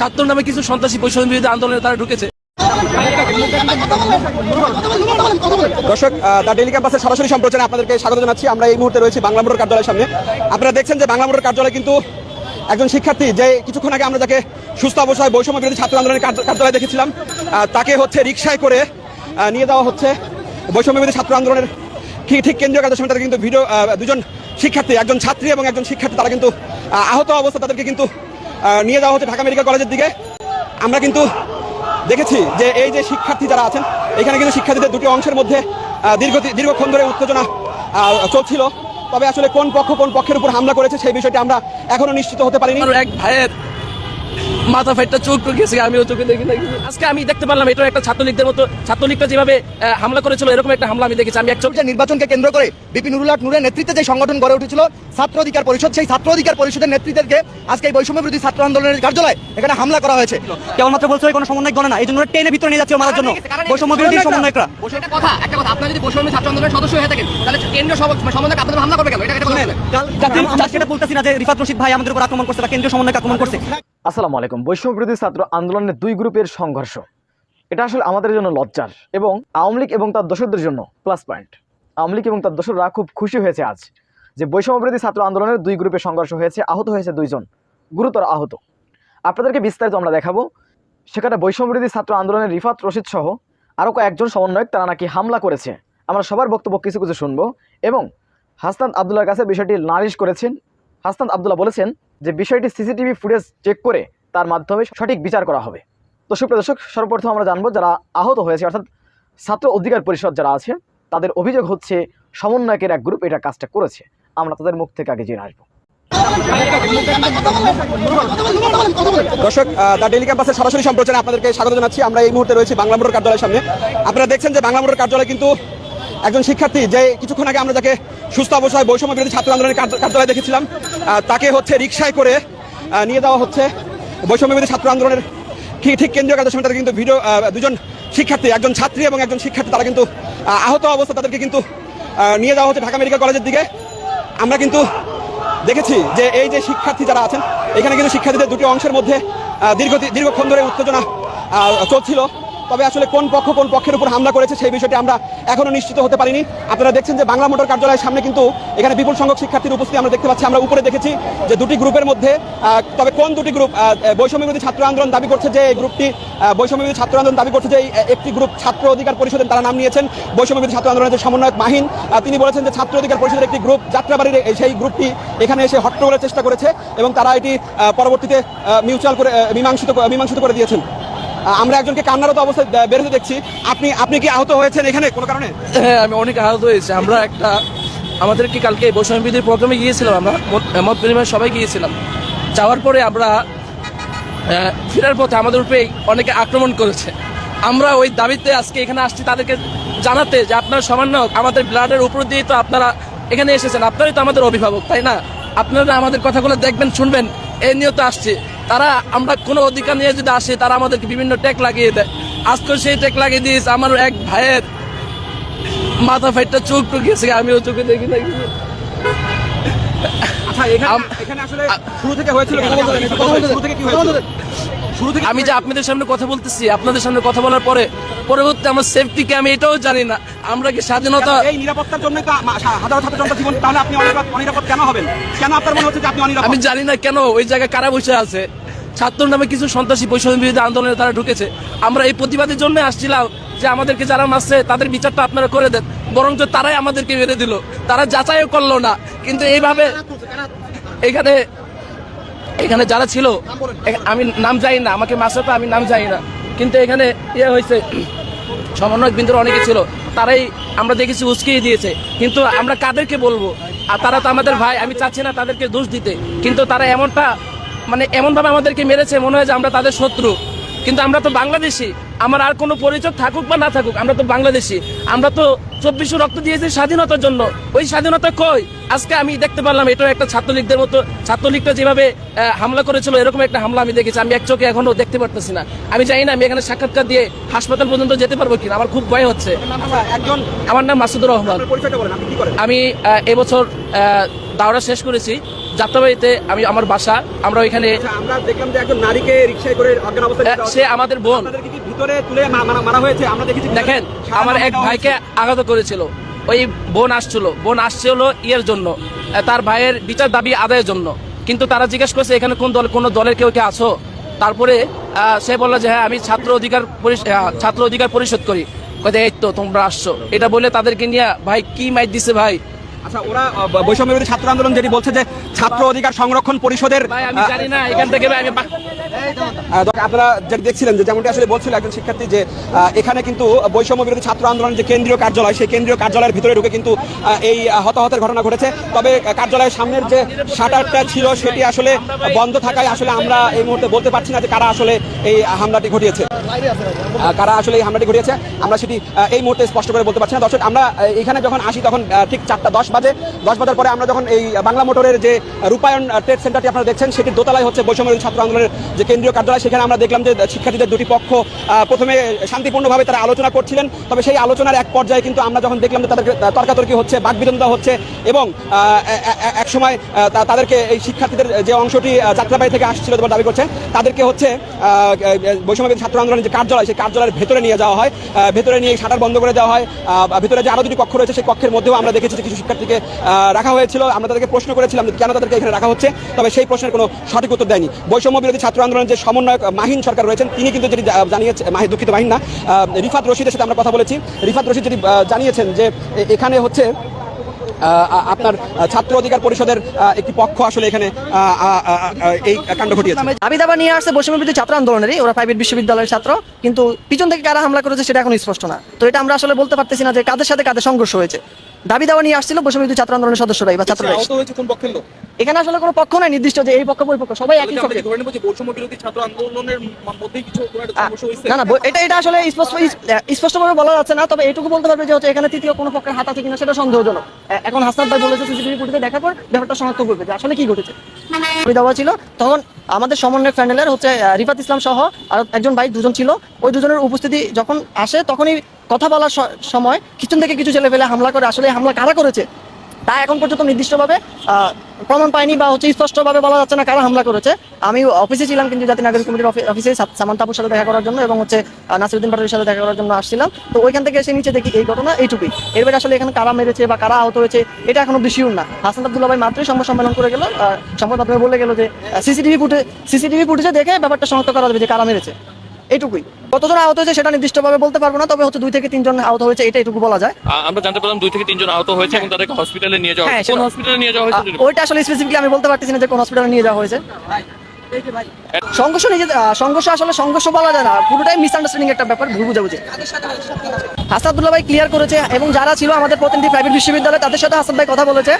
ছাত্র নামে কিছু সন্ত্রাসী বৈষম্য বিরোধী আন্দোলনে তারা ঢুকেছে। দর্শক দ্য ডেলি ক্যাম্পাসের সরাসরি সম্প্রচারে আপনাদেরকে স্বাগত জানাচ্ছি। আমরা এই মুহূর্তে রয়েছি বাংলা মোটর কার্যালয়ের সামনে। আপনারা দেখছেন যে বাংলা মোটর কার্যালয় কিন্তু একজন শিক্ষার্থী, যে কিছুক্ষণ আগে আমরা যাকে সুস্থ অবস্থায় বৈষম্য বিরোধী ছাত্র আন্দোলনের কার্য- কার্যালয়ে দেখেছিলাম তাকে হচ্ছে রিক্সায় করে নিয়ে যাওয়া হচ্ছে বৈষম্য বিরোধী ছাত্র আন্দোলনের ঠিক কেন্দ্রীয় কার্য সমিতিতে কিন্তু ভিডিও দুজন শিক্ষার্থী, একজন ছাত্রী এবং একজন শিক্ষার্থী, তারা কিন্তু আহত অবস্থা তাদেরকে কিন্তু নিয়ে যাওয়া হচ্ছে ঢাকা মেডিকেল কলেজের দিকে। আমরা কিন্তু দেখেছি যে এই যে শিক্ষার্থী যারা আছেন, এখানে কিন্তু শিক্ষার্থীদের দুটি অংশের মধ্যে দীর্ঘ দীর্ঘক্ষণ ধরে উত্তেজনা চলছিল। তবে আসলে কোন পক্ষ কোন পক্ষের উপর হামলা করেছে সেই বিষয়টি আমরা এখনও নিশ্চিত হতে পারিনি। এক ভাইয়ের মাথা ফাইটটা চোখ ঢুকেছে আমিও চোখে দেখি নাই। আজকে আমি দেখতে পারলাম এটা একটা ছাত্রলীগদের মতো ছাত্রলীগটা যেভাবে হামলা করেছিল এরকম একটা হামলা আমি দেখেছি। আমি এক চোখ নির্বাচনকে কেন্দ্র করে বিপি নুরুল হক নূরের নেতৃত্বে যে সংগঠন গড়ে উঠেছিল ছাত্র অধিকার পরিষদ সেই ছাত্র অধিকার পরিষদের নেতৃত্বকে আজকে এই বৈষম্য বিরোধী ছাত্র আন্দোলনের কার্যালয় এখানে হামলা করা হয়েছে। কেবলমাত্র বলছে কোনো সমন্বয় গণনা এই জন্য টেনে ভিতরে নিয়ে যাচ্ছে মারার জন্য। বৈষম্য বিরোধী সমন্বয়করা। একটা কথা একটা কথা আপনারা যদি বৈষম্য ছাত্র আন্দোলনের সদস্য হয়ে থাকেন তাহলে কেন্দ্রীয় সম্বন্ধে আপনাদের হামলা করবে কেন? এটা বলতেছি না যে রিফাত রশিদ ভাই আমাদের উপর আক্রমণ করছে বা কেন্দ্রীয় সমন্বয়কে আক্রমণ করছে। আসসালামু আলাইকুম। বৈষম্য বিরোধী ছাত্র আন্দোলনের দুই গ্রুপের সংঘর্ষ। এটা আসলে আমাদের জন্য লজ্জার এবং আওয়ামী লীগ এবং তার দোসরদের জন্য প্লাস পয়েন্ট আওয়ামী লীগ এবং তার দোসররা খুব খুশি হয়েছে আজ যে বৈষম্য বিরোধী ছাত্র আন্দোলনের দুই গ্রুপের সংঘর্ষ হয়েছে, আহত হয়েছে দুইজন, গুরুতর আহত। আপনাদেরকে বিস্তারিত আমরা দেখাবো। সেখানে বৈষম্য বিরোধী ছাত্র আন্দোলনের রিফাত রশিদ সহ আরও কয়েকজন সমন্বয়ক, তারা নাকি হামলা করেছে। আমরা সবার বক্তব্য কিছু কিছু শুনব এবং হাসনাত আবদুল্লার কাছে বিষয়টি নালিশ করেছেন। হাসনাত আবদুল্লাহ বলেছেন যে বিষয়টি সিসিটিভি ফুটেজ চেক করে তার মাধ্যমে সঠিক বিচার করা হবে। তো সুপ্রিয় দর্শক, সর্বপ্রথম আমরা জানব যারা আহত হয়েছে, অর্থাৎ ছাত্র অধিকার পরিষদ যারা আছে, তাদের অভিযোগ হচ্ছে সমন্বয়কের এক গ্রুপ এটা কাজটা করেছে। আমরা তাদের মুখ থেকে আগে জেনে আসব। দর্শক দ্য ডেলি ক্যাম্পাসের সরাসরি সম্প্রচারে আপনাদেরকে স্বাগত জানাচ্ছি। আমরা এই মুহূর্তে রয়েছি বাংলা মোটর কার্যালয়ের সামনে। আপনারা দেখছেন যে বাংলা মোটর কার্যালয় কিন্তু একজন শিক্ষার্থী যে কিছুক্ষণ আগে আমরা যাকে সুস্থ অবস্থায় বৈষম্য বিরোধী ছাত্র আন্দোলনের কার্য- কার্যালয়ে দেখেছিলাম তাকে হচ্ছে রিক্সায় করে নিয়ে যাওয়া হচ্ছে। বৈষম্য বিরোধী ছাত্র আন্দোলনের ঠিক ঠিক কেন্দ্রীয় কার্য সমিতিতে কিন্তু ভিডিও দুজন শিক্ষার্থী, একজন ছাত্রী এবং একজন শিক্ষার্থী, তারা কিন্তু আহত অবস্থা তাদেরকে কিন্তু নিয়ে যাওয়া হচ্ছে ঢাকা মেডিকেল কলেজের দিকে। আমরা কিন্তু দেখেছি যে এই যে শিক্ষার্থী যারা আছেন, এখানে কিন্তু শিক্ষার্থীদের দুটি অংশের মধ্যে দীর্ঘ দীর্ঘক্ষণ ধরে উত্তেজনা চলছিল। তবে আসলে কোন পক্ষ কোন পক্ষের উপর হামলা করেছে সেই বিষয়টি আমরা এখনও নিশ্চিত হতে পারিনি। আপনারা দেখছেন যে বাংলা মোটর কার্যালয়ের সামনে কিন্তু এখানে বিপুল সংখ্যক শিক্ষার্থীর উপস্থিতি আমরা দেখতে পাচ্ছি। আমরা উপরে দেখেছি যে দুটি গ্রুপের মধ্যে তবে কোন দুটি গ্রুপ আহ, বৈষম্য বিরোধী ছাত্র আন্দোলন দাবি করছে যে এই গ্রুপটি আহ, বৈষম্য ছাত্র আন্দোলন দাবি করছে যে একটি গ্রুপ ছাত্র অধিকার পরিষদের তারা নাম নিয়েছেন। বৈষম্যবিরোধী ছাত্র আন্দোলনের যে সমন্বয়ক মাহিন তিনি বলেছেন যে ছাত্র অধিকার পরিষদের একটি গ্রুপ যাত্রাবাড়ির সেই গ্রুপটি এখানে এসে হট্টগোলের চেষ্টা করেছে এবং তারা এটি পরবর্তীতে মিউচুয়াল করে মীমাংসিত মীমাংসিত করে দিয়েছেন। আমরা একজনকে কান্নারত অবস্থায় আহ, বের হতে দেখছি। আপনি আপনি কি আহত হয়েছেন এখানে কোনো কারণে? হ্যাঁ আমি অনেক আহত হয়েছি। আমরা একটা আমাদের কি কালকে বৈষম্য বিরোধী প্রোগ্রামে গিয়েছিলাম। আমরা মত- বিনিময় সবাই গিয়েছিলাম। যাওয়ার পরে আমরা ফেরার পথে আমাদের উপরে অনেকে আক্রমণ করেছে। আমরা ওই দাবিতে আজকে এখানে আসছি তাদেরকে জানাতে যে আপনারা সামান্য আমাদের ব্লাডের উপর দিয়ে তো আপনারা এখানে এসেছেন। আপনারাই তো আমাদের অভিভাবক তাই না? আপনারা আমাদের কথাগুলো দেখবেন শুনবেন। এই নিয়ে তো আসছে। তারা আমরা কোনো অধিকার নিয়ে যদি আসি তারা আমাদেরকে বিভিন্ন ট্যাগ লাগিয়ে দেয়। আজকে সেই ট্যাগ লাগিয়ে দিয়েছে আমার এক ভাইয়ের। মাথা ফাইটটা চোখ ঢুকেছে আমিও চোখে দেখি না আচ্ছা এখানে আসলে শুরু থেকে হয়েছিল শুরু থেকে কি হয়েছিল? শুরু থেকে আমি যে আপনাদের সামনে কথা বলতেছি আপনাদের সামনে কথা বলার পরে পরবর্তী আমার সেফটি সেফটিকে আমি এটাও জানি না। আমরা কি স্বাধীনতা এই নিরাপত্তার জন্য তো ছাত্র জীবন তাহলে আপনি অনিরাপদ অনিরাপদ কেন হবেন? কেন আপনার মনে হচ্ছে যে আপনি অনিরাপদ? আমি জানি না কেন ওই জায়গায় কারা বসে আছে? ছাত্র নামে কিছু সন্ত্রাসী বৈষম্য বিরোধী আন্দোলনে তারা ঢুকেছে। আমরা এই প্রতিবাদের জন্য আসছিলাম যে আমাদেরকে যারা মারছে তাদের বিচারটা আপনারা করে দেন। বরঞ্চ তারাই আমাদেরকে মেরে দিল। তারা যাচাইও করল না। কিন্তু এইভাবে এখানে এখানে যারা ছিল আমি নাম যাই না, আমাকে মাসে তো আমি নাম যাই না। কিন্তু এখানে ইয়ে হয়েছে, সমন্বয়ক বিন্দুর অনেকে ছিল, তারাই আমরা দেখেছি, উস্কিয়ে দিয়েছে। কিন্তু আমরা কাদেরকে বলব? আর তারা তো আমাদের ভাই, আমি চাচ্ছি না তাদেরকে দোষ দিতে। কিন্তু তারা এমনটা মানে এমনভাবে আমাদেরকে মেরেছে, মনে হয় যে আমরা তাদের শত্রু। কিন্তু আমরা তো বাংলাদেশি। আমার আর কোনো পরিচয় থাকুক বা না থাকুক আমরা তো বাংলাদেশি। আমরা তো চব্বিশে রক্ত দিয়েছি স্বাধীনতার জন্য। ওই স্বাধীনতা কই? আজকে আমি দেখতে পারলাম এটা একটা ছাত্রলীগদের মতো ছাত্রলীগটা যেভাবে হামলা করেছিল এরকম একটা হামলা আমি দেখেছি। আমি এক চোখে এখনও দেখতে পারতেছি না। আমি জানি না আমি এখানে সাক্ষাৎকার দিয়ে হাসপাতাল পর্যন্ত যেতে পারব কিনা আমার খুব ভয় হচ্ছে। একজন আমার নাম মাসুদুর রহমান। আমি এবছর আহ, দাওরা শেষ করেছি। যাত্রাবাড়িতে আমি আমার বাসা আমরা ওইখানে আচ্ছা, আমরা দেখলাম যে একজন নারীকে রিকশায় করে অজ্ঞান অবস্থায় সে আমাদের বোন। ভিতরে তুলে মারা হয়েছে? আমরা দেখেছি দেখেন আমার এক ভাইকে আঘাত করেছিল। ওই বোন আসছিল। বোন আসছিল ইয়ের জন্য। তার ভাইয়ের বিচার দাবি আদায়ের জন্য। কিন্তু তারা জিজ্ঞেস করছে এখানে কোন দল কোন দলের কেউ কে আছো? তারপরে সে বলল যে হ্যাঁ আমি ছাত্র অধিকার ছাত্র অধিকার পরিশোধ করি। এই তো তোমরা আসছো। এটা বলে তাদেরকে নিয়ে ভাই কি মাইট দিছে ভাই? আচ্ছা ওরা বৈষম্য বিরোধী ছাত্র আন্দোলন যেটি বলছে যে ছাত্র অধিকার সংরক্ষণ পরিষদের আপনারা যেটি দেখছিলেন যে যেমনটি আসলে বলছিল একজন শিক্ষার্থী যে এখানে কিন্তু বৈষম্য বিরোধী ছাত্র আন্দোলনের যে কেন্দ্রীয় কার্যালয় সেই কেন্দ্রীয় কার্যালয়ের ভিতরে ঢুকে কিন্তু এই হতাহতের ঘটনা ঘটেছে। তবে কার্যালয়ের সামনের যে শাটারটা ছিল সেটি আসলে বন্ধ থাকায় আসলে আমরা এই মুহূর্তে বলতে পারছি না যে কারা আসলে এই হামলাটি ঘটিয়েছে। কারা আসলে এই হামলাটি ঘটিয়েছে আমরা সেটি এই মুহূর্তে স্পষ্ট করে বলতে পারছি না। দর্শক আমরা এখানে যখন আসি তখন ঠিক চারটা দশ বাজে দশ বাজার পরে আমরা যখন এই বাংলা মোটরের যে রূপায়ণ ট্রেড সেন্টারটি আপনারা দেখছেন, সেটির দোতলায় হচ্ছে বৈষম্য ছাত্র আন্দোলনের যে কেন্দ্রীয় কার্যালয়, সেখানে আমরা দেখলাম যে শিক্ষার্থীদের দুটি পক্ষ প্রথমে শান্তিপূর্ণভাবে তারা আলোচনা করছিলেন, তবে সেই আলোচনার এক পর্যায়ে কিন্তু আমরা যখন দেখলাম যে তাদের তর্কাতর্কি হচ্ছে, বাকবিতণ্ডা হচ্ছে এবং এক সময় তাদেরকে এই শিক্ষার্থীদের যে অংশটি যাত্রাবাড়ি থেকে আসছিল দাবি করছে তাদেরকে হচ্ছে বৈষম্য ছাত্র আন্দোলনের যে কার্যালয়, সেই কার্যালয়ের ভেতরে নিয়ে যাওয়া হয় ভেতরে নিয়ে শাটার বন্ধ করে দেওয়া হয় ভেতরে যে আরও দুটি কক্ষ রয়েছে, সেই কক্ষের মধ্যেও আমরা দেখেছি যে কিছু শিক্ষার্থীকে আহ, রাখা হয়েছিল। আমরা তাদেরকে প্রশ্ন করেছিলাম যে কেন তাদেরকে এখানে রাখা হচ্ছে তবে সেই প্রশ্নের কোনো সঠিক উত্তর দেয়নি। বৈষম্য বিরোধী ছাত্র আন্দোলনের যে সমন্বয়ক মাহিন সরকার রয়েছেন তিনি কিন্তু যেটি জানিয়েছে মাহি দুঃখিত মাহিন না রিফাত রশিদের সাথে আমরা কথা বলেছি। রিফাত রশিদ যেটি জানিয়েছেন যে এখানে হচ্ছে আপনার ছাত্র অধিকার পরিষদের একটি পক্ষ আসলে এখানে এই কাণ্ড ঘটিয়েছে। দাবি দাবা নিয়ে আসছে বৈষম্য বিরোধী ছাত্র আন্দোলনেরই ওরা প্রাইভেট বিশ্ববিদ্যালয়ের ছাত্র কিন্তু পিছন থেকে কারা হামলা করেছে সেটা এখন স্পষ্ট না। তো এটা আমরা আসলে বলতে পারতেছি না যে কাদের সাথে কাদের সংঘর্ষ হয়েছে। দাবি দাবা নিয়ে আসছিল বৈষম্য বিরোধী ছাত্র আন্দোলনের সদস্যরাই বা লোক? এখানে আসলে কোনো পক্ষ নাই নির্দিষ্ট যে এই পক্ষ ওই পক্ষ সবাই একই ছাত্র হয়েছে। না না এটা এটা আসলে স্পষ্ট স্পষ্টভাবে বলা যাচ্ছে না তবে এটুকু বলতে পারবে যে হচ্ছে এখানে তৃতীয় কোনো পক্ষের হাত আছে কিনা সেটা সন্দেহজনক। এখন হাসনাত ভাই বলেছে সিসিটিভি ফুটেজে দেখার পর ব্যাপারটা শনাক্ত করবে যে আসলে কি ঘটেছে। দাবি দেওয়া ছিল তখন আমাদের সমন্বয় প্যানেলের হচ্ছে রিফাত ইসলাম সহ আর একজন ভাই দুজন ছিল। ওই দুজনের উপস্থিতি যখন আসে তখনই কথা বলার সময় কিচেন থেকে কিছু ছেলে ফেলে হামলা করে, আসলে হামলা কারা করেছে? তা এখন পর্যন্ত নির্দিষ্টভাবে প্রমাণ পাইনি বা হচ্ছে স্পষ্টভাবে বলা যাচ্ছে না কারা হামলা করেছে। আমি অফিসে ছিলাম কিন্তু জাতীয় নাগরিক কমিটির অফি- অফিসে সামান্তাপুর সাথে দেখা করার জন্য এবং হচ্ছে নাসিরুদ্দিন পাটোয়ারির সাথে দেখা করার জন্য আসছিলাম। তো ওইখান থেকে এসে নিচে দেখি এই ঘটনা এইটুকুই। এরপরে আসলে এখানে কারা মেরেছে বা কারা আহত হয়েছে, এটা এখনও শিওর না। হাসান আব্দুল্লাহ ভাই মাত্রই সংবাদ সম্মেলন করে গেল সংবাদ মাধ্যমে বলে গেল যে সিসিটিভি ফুটে সিসিটিভি ফুটেজে দেখে ব্যাপারটা শনাক্ত করা যাবে যে কারা মেরেছে। এইটুকুই কতজন আহত হয়েছে সেটা নির্দিষ্টভাবে বলতে পারব না তবে হচ্ছে দুই থেকে তিনজন আহত হয়েছে এটা এটুকু বলা যায়। আমরা জানতে পারলাম দুই থেকে তিনজন আহত হয়েছে এবং তাদেরকে হসপিটালে নিয়ে যাওয়া হ্যাঁ, হয়েছে। কোন হসপিটালে নিয়ে যাওয়া হয়েছে ওইটা আসলে স্পেসিফিকলি আমি বলতে পারতেছি না যে কোন হসপিটালে নিয়ে যাওয়া হয়েছে। সংঘর্ষ নিজে সংঘর্ষ আসলে সংঘর্ষ বলা যায় না পুরোটাই মিসআন্ডারস্ট্যান্ডিং একটা ব্যাপার ভুল বুঝাবুঝি। হাসাদুল্লাহ ভাই ক্লিয়ার করেছে এবং যারা ছিল আমাদের প্রতিনিধি প্রাইভেট বিশ্ববিদ্যালয় তাদের সাথে হাসান ভাই কথা বলেছে।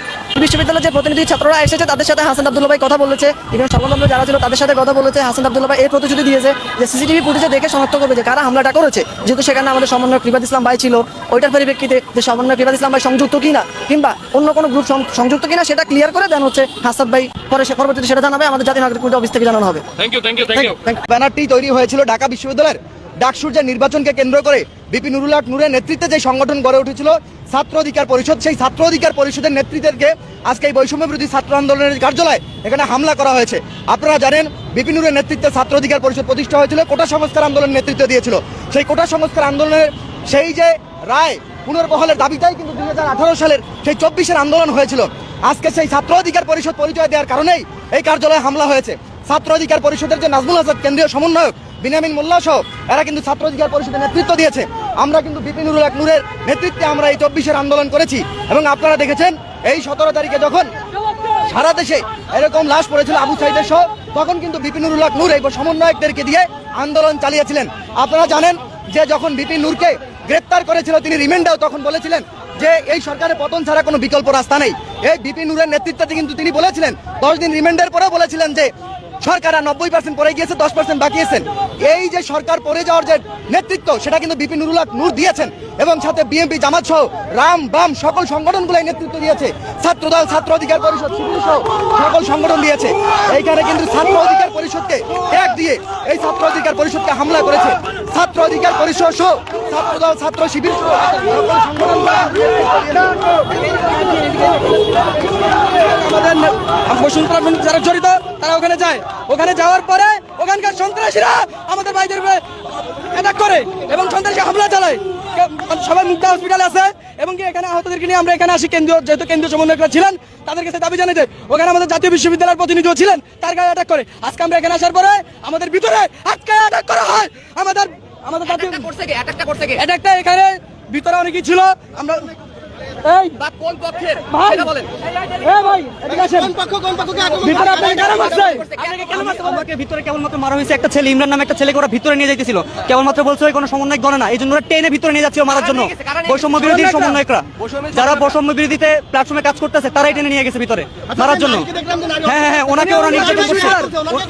বিশ্ববিদ্যালয়ের যে প্রতিনিধি ছাত্ররা এসেছে তাদের সাথে হাসান আব্দুল্লাহ ভাই কথা বলেছে। ইভেন সংবাদমাধ্যমে যারা ছিল তাদের সাথে কথা বলেছে। হাসান আব্দুল্লাহ ভাই এই প্রতিশ্রুতি দিয়েছে যে সিসিটিভি ফুটেজে দেখে শনাক্ত করবে যে কারা হামলাটা করেছে। যেহেতু সেখানে আমাদের সমন্বয় রিবাদ ইসলাম ভাই ছিল ওইটার পরিপ্রেক্ষিতে যে সমন্বয় রিবাদ ইসলাম ভাই সংযুক্ত কিনা কিংবা অন্য কোনো গ্রুপ সংযুক্ত কিনা সেটা ক্লিয়ার করে দেন হচ্ছে হাসাদ ভাই। পরে সে পরবর্তীতে সেটা জানাবে। আমাদের জাতীয় নাগরিক কমিটি অফিস থেকে জানানো হবে। Thank you thank you thank you ব্যানারটি তৈরি হয়েছিল ঢাকা বিশ্ববিদ্যালয়ের ডাকসুর যে নির্বাচনকে কেন্দ্র করে বিপি হক নূরের নেতৃত্বে যে সংগঠন গড়ে উঠেছিল, ছাত্র অধিকার পরিষদ, সেই ছাত্র অধিকার পরিষদের নেতৃত্বকে আজকে এই বৈষম্য বিরোধী ছাত্র আন্দোলনের কার্যালয় এখানে হামলা করা হয়েছে। আপনারা জানেন, বিপি নুরের নেতৃত্বে ছাত্র অধিকার পরিষদ প্রতিষ্ঠা হয়েছিল, কোটা সংস্কার আন্দোলনের নেতৃত্ব দিয়েছিল। সেই কোটা সংস্কার আন্দোলনের সেই যে রায় পুনর্বহলের দাবিটাই কিন্তু দুই হাজার আঠারো সালের সেই চব্বিশের আন্দোলন হয়েছিল। আজকে সেই ছাত্র অধিকার পরিষদ পরিচয় দেওয়ার কারণেই এই কার্যালয়ে হামলা হয়েছে। ছাত্র অধিকার পরিষদের যে নাজমুল হাসান, কেন্দ্রীয় সমন্বয়ক বিনামিন মোল্লা সহ, এরা কিন্তু ছাত্র অধিকার পরিষদের নেতৃত্ব দিয়েছে। আমরা কিন্তু বিপিনুরুল এক নূরের নেতৃত্বে আমরা এই চব্বিশের আন্দোলন করেছি। এবং আপনারা দেখেছেন, এই সতেরো তারিখে যখন সারা দেশে এরকম লাশ পড়েছিল আবু সাইদের সহ, তখন কিন্তু বিপিনুরুল হক নূর এই সমন্বয়কদেরকে দিয়ে আন্দোলন চালিয়েছিলেন। আপনারা জানেন যে যখন বিপিন নূরকে গ্রেপ্তার করেছিল, তিনি রিমান্ডেও তখন বলেছিলেন যে এই সরকারের পতন ছাড়া কোনো বিকল্প রাস্তা নেই। এই বিপিন নূরের নেতৃত্বে কিন্তু তিনি বলেছিলেন, দশ দিন রিমান্ডের পরেও বলেছিলেন যে সরকার নব্বই পার্সেন্ট পরে গিয়েছে, দশ পার্সেন্ট বাকি আছেন। এই যে সরকার পড়ে যাওয়ার যে নেতৃত্ব, সেটা কিন্তু বিপিন নুরুল হক নূর দিয়েছেন এবং সাথে বিএনপি, জামাত সহ রাম, বাম সকল সংগঠনগুলোই নেতৃত্ব দিয়েছে। ছাত্রদল, ছাত্র অধিকার পরিষদ সহ সকল সংগঠন দিয়েছে। এইখানে কিন্তু ছাত্র অধিকার পরিষদকে এক দিয়ে এই ছাত্র অধিকার পরিষদকে হামলা করেছে। ছাত্র অধিকার পরিষদ সহ ছাত্রদল, ছাত্র শিবির সহ আমাদের যারা জড়িত, তারা ওখানে যায়। ওখানে যাওয়ার পরে ওখানকার সন্ত্রাসীরা আমাদের ভাইদের অ্যাটাক করে এবং সন্ত্রাসী হামলা চালায়। সবাই মুক্তা হসপিটালে আছে এবং কি এখানে আহতদেরকে নিয়ে আমরা এখানে আসি। কেন্দ্রীয় যেহেতু কেন্দ্রীয় সমন্বয়করা ছিলেন তাদের কাছে দাবি জানাতে ওখানে আমাদের জাতীয় বিশ্ববিদ্যালয়ের প্রতিনিধিও ছিলেন তার গায়ে অ্যাটাক করে। আজকে আমরা এখানে আসার পরে আমাদের ভিতরে আটকে অ্যাটাক করা হয়। আমাদের আমাদের জাতীয় অ্যাটাকটা এখানে ভিতরে অনেকেই ছিল। আমরা এই। বা কোন পক্ষের? ভাই। বলেন। ভাই এদিকে আসেন। ভিতরে আপনাকে কেন মারছে আপনাকে কেন মারতে বলব? আমাকে ভিতরে কেবলমাত্র মারা হয়েছে একটা ছেলে ইমরান নামে একটা ছেলেকে ওরা ভিতরে নিয়ে যাইতেছিল। কেবলমাত্র বলছে ওই কোনো সমন্বয় গণে না এই জন্য ওরা টেনে ভিতরে নিয়ে যাচ্ছিল মারার জন্য। বৈষম্য বিরোধী সমন্বয়করা। যারা বৈষম্য বিরোধীতে প্ল্যাটফর্মে কাজ করতেছে তারাই টেনে নিয়ে গেছে ভিতরে মারার জন্য। হ্যাঁ হ্যাঁ হ্যাঁ ওনাকে ওরা নির্যাতন করছে।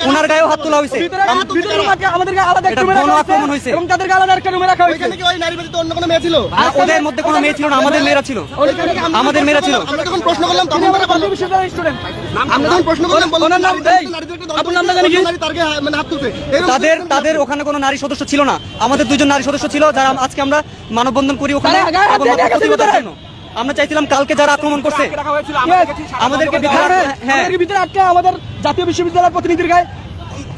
ওনার গায়েও হাত তোলা হয়েছে। ভিতরে ভিতরে আমাদেরকে আলাদা একটা রুমে রাখা। হয়েছে। এবং তাদেরকে আলাদা একটা রুমে রাখা হয়েছে। ওদের মধ্যে কোনো মেয়ে ছিল না আমাদের মেয়েরা ছিল। আমাদের মেয়েরা ছিল। আমরা যখন প্রশ্ন করলাম তিনি আমার জাতীয় স্টুডেন্ট আমরা যখন প্রশ্ন করলাম ওনার নাম এই, আপনার নামটা জানি কি? মানে হাত তাদের তাদের ওখানে কোনো নারী সদস্য ছিল না। আমাদের দুজন নারী সদস্য ছিল যারা আজকে আমরা মানববন্ধন করি ওখানে। আমরা চাইছিলাম কালকে যারা আক্রমণ করছে হ্যাঁ, হ্যাঁ। আমাদেরকে ভিতরে আটকে আমাদের জাতীয় বিশ্ববিদ্যালয়ের প্রতিনিধির গায়ে।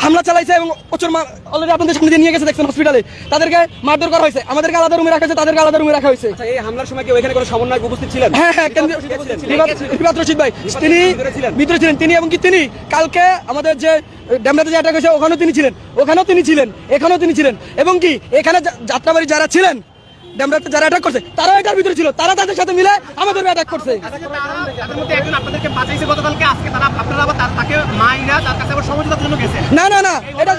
হামলা চালাইছে এবং প্রচুর অলরেডি আপনাদের সামনে নিয়ে গেছে দেখছেন হসপিটালে তাদেরকে মারধর করা হয়েছে। আমাদেরকে আলাদা রুমে রাখা হয়েছে তাদেরকে আলাদা রুমে রাখা হয়েছে। এই হামলার সময় কি ওইখানে কোনো সমন্বয়ক উপস্থিত ছিলেন? হ্যাঁ হ্যাঁ রশিদ ভাই তিনি ভিতরে ছিলেন? তিনি এবং কি তিনি? কালকে আমাদের যে ড্যামরাতে যে অ্যাটাক হয়েছে ওখানেও তিনি ছিলেন। ওখানেও তিনি ছিলেন। এখানেও তিনি ছিলেন। এবং কি এখানে যাত্রাবাড়ি যারা ছিলেন ড্যামরাতে যারা অ্যাটাক করছে তারাও এটার ভিতরে ছিল। তারা তাদের সাথে মিলে আমাদের অ্যাটাক করছে না না না এটা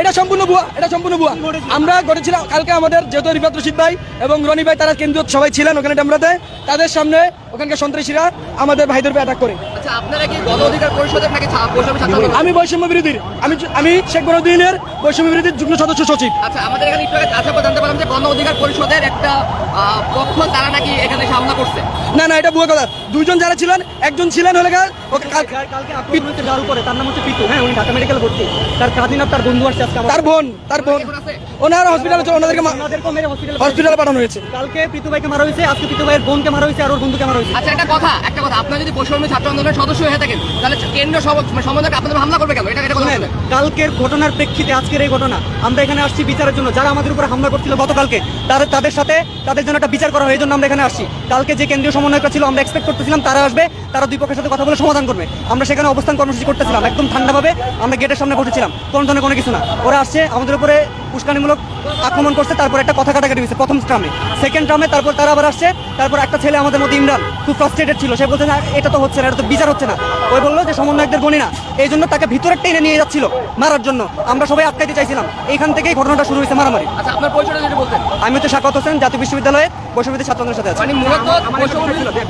এটা সম্পূর্ণ ভুয়া এটা সম্পূর্ণ ভুয়া। আমরা ঘটেছিল কালকে আমাদের যেহেতু রিপাত্র রশিদ ভাই এবং রনি ভাই তারা কেন্দ্রীয় সবাই ছিলেন ওখানে ডেমরাতে। তাদের সামনে ওখানকার সন্ত্রাসীরা আমাদের ভাইদের অ্যাটাক করে। আচ্ছা কি গণ অধিকার পরিষদের বৈষম্য ছাত্র আন্দোলন? আমি বৈষম্য বিরোধীর আমি আমি শেখ বৈষম্য বিরোধীর যুগ্ম সদস্য সচিব। আচ্ছা আমাদের এখানে একটু আগে জানতে পারলাম যে গণ অধিকার পরিষদের একটা পক্ষ তারা নাকি এখানে এসে করছে। না না এটা ভুয়া কথা। দুইজন যারা ছিলেন একজন ছিলেন হলে ওকে কালকে আক্রমণ যার উপরে। তার নাম হচ্ছে পিতু। হ্যাঁ উনি ঢাকা মেডিকেল ভর্তি। তার কাজিন তার বন্ধু আসছে আজকে তার বোন তার বোন। ওনারা ওনাদেরকে হসপিটালে হসপিটালে পাঠানো হয়েছে। কালকে পিতু ভাইকে মারা হয়েছে আজকে পিতু ভাইয়ের বোনকে মারা হয়েছে আর ওর বন্ধুকে মারা হয়েছে। আচ্ছা একটা কথা একটা কথা। আপনারা যদি বৈষম্য ছাত্র আন্দোলনের সদস্য হয়ে থাকেন তাহলে কেন্দ্রীয় সমন্বয়ক আপনাদের হামলা করবে কেন? এটা এটা কালকের ঘটনার প্রেক্ষিতে আজকের এই ঘটনা আমরা এখানে আসছি বিচারের জন্য। যারা আমাদের উপরে হামলা করছিল গতকালকে তাদের তাদের সাথে তাদের জন্য একটা বিচার করা হয় এই জন্য আমরা এখানে আসছি। কালকে যে কেন্দ্রীয় সমন্বয়করা ছিল আমরা এক্সপেক্ট করতেছিলাম তারা আসবে তারা দুই পক্ষের সাথে কথা বলে সমাধান করবে। আমরা সেখানে অবস্থান কর্মসূচি করতেছিলাম একদম ঠান্ডাভাবে আমরা গেটের সামনে বসেছিলাম। কোনো ধরনের কোনো কিছু না। ওরা আসছে আমাদের উপরে উস্কানিমূলক আক্রমণ করছে তারপর একটা কথা কাটাকাটি হয়েছে প্রথম ট্রামে। সেকেন্ড ট্রামে তারপর তারা আবার আসছে তারপর একটা ছেলে আমাদের মধ্যে ইমরান খুব ফ্রাস্ট্রেটেড ছিল। সে বলছে না এটা তো হচ্ছে না এটা তো বিচার হচ্ছে না। ওই বলল যে সমন্বয়কদের গণি না। এই জন্য তাকে ভিতরে টেনে নিয়ে যাচ্ছিল মারার জন্য। আমরা সবাই আটকাইতে চাইছিলাম। এইখান থেকেই ঘটনাটা শুরু হয়েছে মারামারি। আচ্ছা আপনার পরিচয়টা যদি বলতেন। আমি হচ্ছে শাকাত হোসেন জাতীয় বিশ্ববিদ্যালয়ে বৈষম্যবিদ্যা ছাত্রদের সাথে আছি। মানে মূলত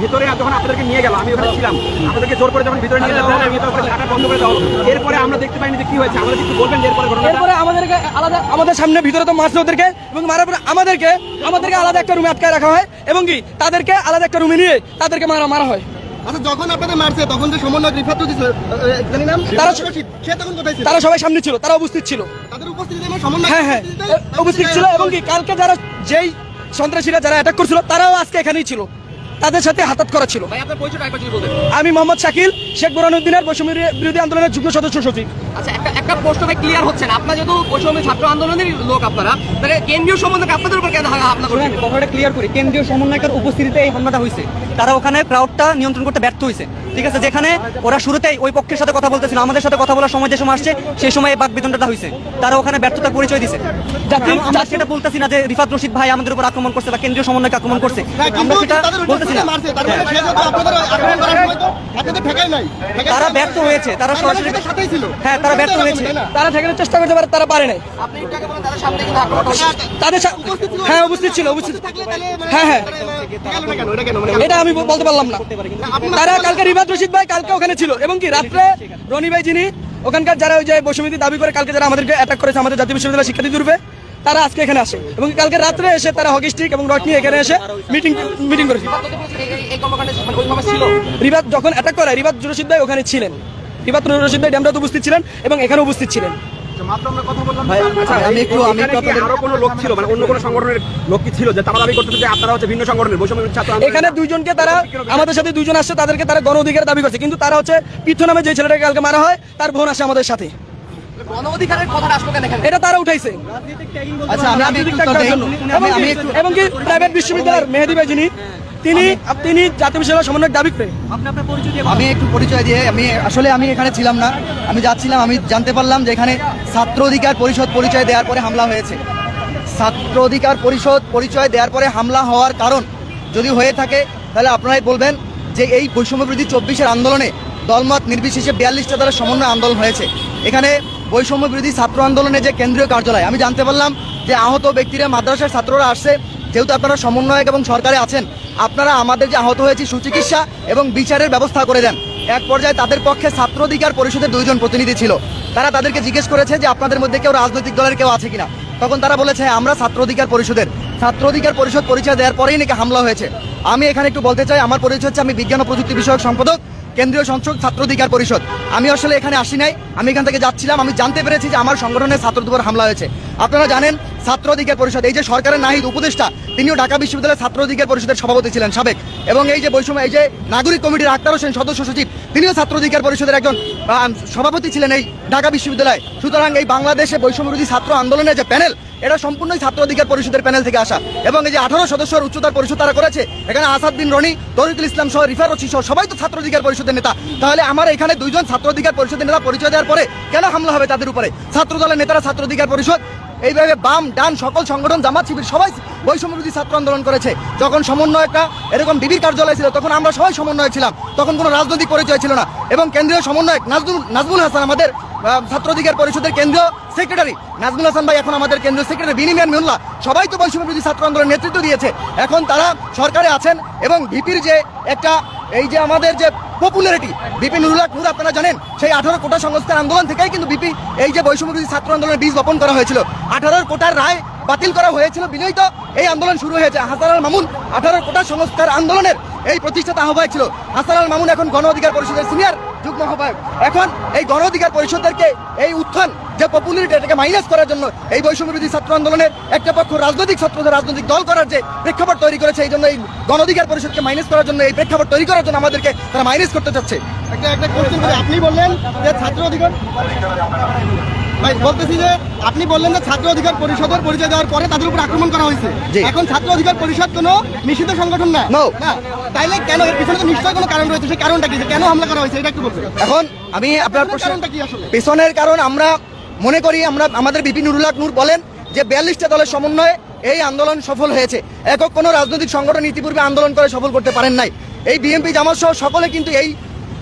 ভিতরে যখন আপনাদেরকে নিয়ে গেল আমি ওখানে ছিলাম। আপনাদেরকে জোর করে যখন ভিতরে নিয়ে আমি তারপরে বন্ধ করে দাও এরপরে আমরা দেখতে পাইনি যে কি হয়েছে। আমাদের কিছু বলবেন এরপরে ঘটনাটা? এরপরে আমাদেরকে আলাদা আমাদের সামনে ভিতরে তো মারছে ওদেরকে এবং মারার পরে আমাদেরকে আমাদেরকে আলাদা একটা রুমে আটকায় রাখা হয় এবং কি তাদেরকে আলাদা একটা রুমে নিয়ে তাদেরকে মারা মারা হয়। আচ্ছা যখন আপনাদের মারছে তখন যে সমন্বয় রিফাত রশিদ জানি নাম তারা- রিফাত রশিদ, সে তখন কোথায় ছিল? তারা সবাই সামনে ছিল তারা উপস্থিত ছিল। তাদের সমন্বয় হ্যাঁ হ্যাঁ উপস্থিত ছিল এবং কি কালকে যারা যেই সন্ত্রাসীরা যারা অ্যাটাক করছিল তারাও আজকে এখানেই ছিল। তাদের সাথে হাতাত করা ছিল। আমি মোহাম্মদ শাকিল শেখ বোরানুদ্দিনের বৈষম্য বিরোধী আন্দোলনের যুগ্ম সদস্য সচিব। আচ্ছা একটা একটা প্রশ্ন ভাই ক্লিয়ার হচ্ছে না। আপনার যেহেতু বৈষম্য ছাত্র আন্দোলনের লোক আপনারা তাহলে কেন্দ্রীয় সম্বন্ধে আপনাদের উপর কেন হামলা করছেন কথাটা ক্লিয়ার করি। কেন্দ্রীয় সমন্বয়কের উপস্থিতিতে এই হামলাটা হয়েছে। তারা ওখানে ক্রাউডটা নিয়ন্ত্রণ করতে ব্যর্থ হয়েছে ঠিক আছে? যেখানে ওরা শুরুতেই ওই পক্ষের সাথে কথা বলতেছিল আমাদের সাথে কথা বলার সময় যে সময় আসছে সেই সময় এই বাক বিতণ্ডাটা হয়েছে তারা ওখানে ব্যর্থতার পরিচয় দিছে। আমরা সেটা বলতেছি না যে রিফাত রশিদ ভাই আমাদের উপর আক্রমণ করছে বা কেন্দ্রীয় সমন্বয়কে আক্রমণ করছে। হ্যাঁ, আমরা সেটা বলতেছি না। মারছে তার মানে সে যেহেতু আপনাদের আক্রমণ করার সময় তো আপনাদের ঠেকাই নাই। ঠেকাই তারা ব্যর্থ হয়েছে তারা মানে সরাসরি সেটা সাথেই ছিল। হ্যাঁ তারা ব্যর্থ হয়েছে। তারা ঠেকানোর চেষ্টা করতে পারে তারা পারে নাই। তাদের সা- হ্যাঁ উপস্থিত ছিল উপস্থিত হ্যাঁ হ্যাঁ। ঠেকালো না কেন? এটা কেন? আমি বলতে পারলাম না। তারা কালকে রিবাদ রশিদ ভাই কালকে ওখানে ছিল। এবং কি, রাত্রে রনি ভাই যিনি, ওখানকার যারা ওই যে বৈষম্যতি দাবি করে কালকে যারা আমাদেরকে অ্যাটাক করেছে আমাদের জাতীয় বিশ্ববিদ্যালয় শিক্ষার্থী দুর্বে তারা আজকে এখানে আসে। এবং কালকে রাত্রে এসে তারা হকি স্টিক এবং রড নিয়ে এখানে এসে মিটিং মিটিং করেছে। রিবাত যখন অ্যাটাক করে রিবাত রশিদ ভাই ওখানে ছিলেন। রিবাত রশিদ ভাই ড্যামরাতে উপস্থিত ছিলেন এবং এখানে উপস্থিত ছিলেন। ভাই আমি একটু আমি একটু আপনাদের আরও কোনো লোক ছিল? মানে অন্য কোনো সংগঠনের লোক কি ছিল যে তারা দাবি করতেছে যে আপনারা হচ্ছে ভিন্ন সংগঠনের বৈষম্য ছাত্র এখানে দুইজনকে তারা আমাদের সাথে দুইজন আসছে তাদেরকে তারা গণ অধিকার দাবি করছে। কিন্তু তারা হচ্ছে পৃথ্য নামে যে ছেলেটাকে কালকে মারা হয় তার বোন আসে আমাদের সাথে। এটা তারা উঠাইছে। আচ্ছা আমি আমি একটু উত্তর দেই। আমি আমি একটু এবং কি প্রাইভেট বিশ্ববিদ্যালয়ের মেহেদি ভাই যিনি তিনি তিনি জাতীয় বিশ্ববিদ্যালয় সমন্বয় দাবি করে আপনি আপনার পরিচয় দিয়ে আমি একটু পরিচয় দিয়ে আমি আসলে আমি এখানে ছিলাম না। আমি যাচ্ছিলাম আমি জানতে পারলাম যে এখানে ছাত্র অধিকার পরিষদ পরিচয় দেওয়ার পরে হামলা হয়েছে। ছাত্র অধিকার পরিষদ পরিচয় দেওয়ার পরে হামলা হওয়ার কারণ যদি হয়ে থাকে তাহলে আপনারাই বলবেন যে এই বৈষম্য বিরোধী চব্বিশের আন্দোলনে দলমত নির্বিশেষে বিয়াল্লিশটা দ্বারা সমন্বয় আন্দোলন হয়েছে। এখানে বৈষম্য বিরোধী ছাত্র আন্দোলনে যে কেন্দ্রীয় কার্যালয় আমি জানতে পারলাম যে আহত ব্যক্তিরা মাদ্রাসার ছাত্ররা আসছে যেহেতু আপনারা সমন্বয়ক এবং সরকারে আছেন আপনারা আমাদের যে আহত হয়েছে সুচিকিৎসা এবং বিচারের ব্যবস্থা করে দেন। এক পর্যায়ে তাদের পক্ষে ছাত্র অধিকার পরিষদের দুইজন প্রতিনিধি ছিল। তারা তাদেরকে জিজ্ঞেস করেছে যে আপনাদের মধ্যে কেউ রাজনৈতিক দলের কেউ আছে কিনা। তখন তারা বলেছে "হ্যাঁ, আমরা ছাত্র অধিকার পরিষদের। ছাত্র অধিকার পরিষদ পরিচয় দেওয়ার পরেই নাকি হামলা হয়েছে। আমি এখানে একটু বলতে চাই আমার পরিচয় হচ্ছে আমি বিজ্ঞান ও প্রযুক্তি বিষয়ক সম্পাদক কেন্দ্রীয় সংসদ ছাত্র অধিকার পরিষদ। আমি আসলে এখানে আসি নাই আমি এখান থেকে যাচ্ছিলাম আমি জানতে পেরেছি যে আমার সংগঠনের ছাত্রদের হামলা হয়েছে। আপনারা জানেন ছাত্র অধিকার পরিষদ, এই যে সরকারের নাহিদ উপদেষ্টা, তিনিও ঢাকা বিশ্ববিদ্যালয়ের ছাত্র অধিকার পরিষদের সভাপতি ছিলেন সাবেক। এবং এই যে বৈষম্য, এই যে নাগরিক কমিটির আক্তার হোসেন সদস্য সচিব, তিনিও ছাত্র অধিকার পরিষদের একজন সভাপতি ছিলেন এই ঢাকা বিশ্ববিদ্যালয়ে। সুতরাং এই বাংলাদেশে বৈষম্যবিরোধী ছাত্র আন্দোলনের যে প্যানেল, এটা সম্পূর্ণই ছাত্র অধিকার পরিষদের প্যানেল থেকে আসা। এবং এই যে আঠারো সদস্যের উচ্চতার পরিষদ তারা করেছে, এখানে আসাদ বিন রনি তরিকুল ইসলাম সহ রিফার রশি সহ সবাই তো ছাত্র অধিকার পরিষদের নেতা। তাহলে আমার এখানে দুইজন ছাত্র অধিকার পরিষদের নেতা পরিচয় দেওয়ার পরে কেন হামলা হবে তাদের উপরে? ছাত্র দলের নেতারা ছাত্র অধিকার পরিষদ এইভাবে বাম ডান সকল সংগঠন জামাত শিবির সবাই বৈষম্য বিরোধী ছাত্র আন্দোলন করেছে। যখন সমন্বয়কটা এরকম ডিবির কার্যালয় ছিল তখন আমরা সবাই সমন্বয় ছিলাম। তখন কোনো রাজনৈতিক পরিচয় ছিল না এবং কেন্দ্রীয় সমন্বয়ক নাজমুল নাজমুল হাসান আমাদের আহ, ছাত্র অধিকার পরিষদের কেন্দ্রীয় সেক্রেটারি। নাজমুল হাসান ভাই এখন আমাদের কেন্দ্রীয় সেক্রেটারি। বিনিমিয়ান মিউল্লাহ সবাই তো বৈষম্য বিরোধী ছাত্র আন্দোলনের নেতৃত্ব দিয়েছে। এখন তারা সরকারে আছেন এবং ভিপির যে একটা এই যে আমাদের যে পপুলারিটি বিপি নুরুল্লাহ নূর আপনারা জানেন, সেই আঠারো কোটা সংস্কার আন্দোলন থেকেই কিন্তু বিপি এই যে বৈষম্য ছাত্র আন্দোলনের বীজ বপন করা হয়েছিল। আঠারোর কোটার রায় বাতিল করা হয়েছিল বিজয়ী তো এই আন্দোলন শুরু হয়েছে। হাসান আল মামুন আঠারো কোটা সংস্কার আন্দোলনের এই প্রতিষ্ঠাতা আহ্বায়ক ছিল। হাসান আল মামুন এখন গণ অধিকার পরিষদের সিনিয়র যুগ্ম আহ্বায়ক। এখন এই গণ অধিকার পরিষদদেরকে এই উত্থান যে পপুলারিটি এটাকে মাইনাস করার জন্য এই বৈষম্য বিরোধী ছাত্র আন্দোলনের একটা পক্ষ রাজনৈতিক ছাত্রদের রাজনৈতিক দল করার যে প্রেক্ষাপট তৈরি করেছে এই জন্য এই গণ অধিকার পরিষদকে মাইনাস করার জন্য এই প্রেক্ষাপট তৈরি করার জন্য আমাদেরকে তারা মাইনাস করতে চাচ্ছে। একটা একটা কোশ্চেন করে আপনি বললেন যে ছাত্র অধিকার ভাই বলতেছি যে আপনি বললেন যে ছাত্র অধিকার পরিষদের পরিচয় দেওয়ার পরে তাদের উপর আক্রমণ করা হয়েছে। এখন ছাত্র অধিকার পরিষদ কোনো নিষিদ্ধ সংগঠন না. না। তাইলে কেন এর পিছনে তো নিশ্চয়ই কোনো কারণ রয়েছে সেই কারণটা কি? কেন হামলা করা হয়েছে? এটা একটু বলবেন। এখন আমি আপনার কি আসলে? পেছনের কারণ আমরা মনে করি আমরা, আমাদের বিপিন নুরুল্লাহ নূর বলেন যে বিয়াল্লিশটা দলের সমন্বয়ে এই আন্দোলন সফল হয়েছে। একক কোনো রাজনৈতিক সংগঠন ইতিপূর্বে আন্দোলন করে সফল করতে পারেন নাই। এই বিএনপি জামাত সহ সকলে কিন্তু এই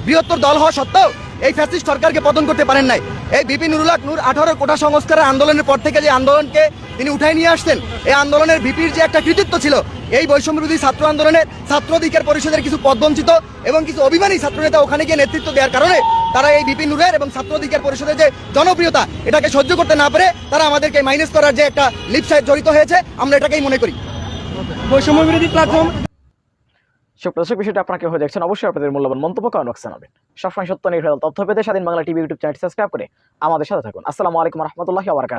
বৃহত্তর দল হওয়া সত্ত্বেও এই ফ্যাসিস্ট সরকারকে পতন করতে পারেন নাই। এই বিপিন নুরুল্লাহ নূর আঠারো কোটা সংস্কারের আন্দোলনের পর থেকে যে আন্দোলনকে তিনি উঠাই নিয়ে আসতেন এই আন্দোলনের ভিপির যে একটা কৃতিত্ব ছিল, এই বৈষম্য বিরোধী ছাত্র আন্দোলনের ছাত্র অধিকার পরিষদের কিছু পদবঞ্চিত এবং কিছু অভিমানী ছাত্রনেতা ওখানে গিয়ে নেতৃত্ব দেওয়ার কারণে তারা এই বিপিন নুরের এবং ছাত্র অধিকার পরিষদের যে জনপ্রিয়তা এটাকে সহ্য করতে না পেরে তারা আমাদেরকে মাইনাস করার যে একটা লিপসায় জড়িত হয়েছে আমরা এটাকেই মনে করি। বৈষম্য বিরোধী প্ল্যাটফর্ম সুপ্রদর্শক বিষয়টা আপনাকে হয়ে দেখছেন অবশ্যই আপনাদের মূল্যবান মন্তব্য কমেন্ট বক্সে জানাবেন। সবসময় সত্য নির্ভর তথ্য পেতে Swadhin Bangla TV YouTube channel subscribe করে আমাদের সাথে থাকুন। আসসালামু আলাইকুম রহমতুল্লাহ আবরকাত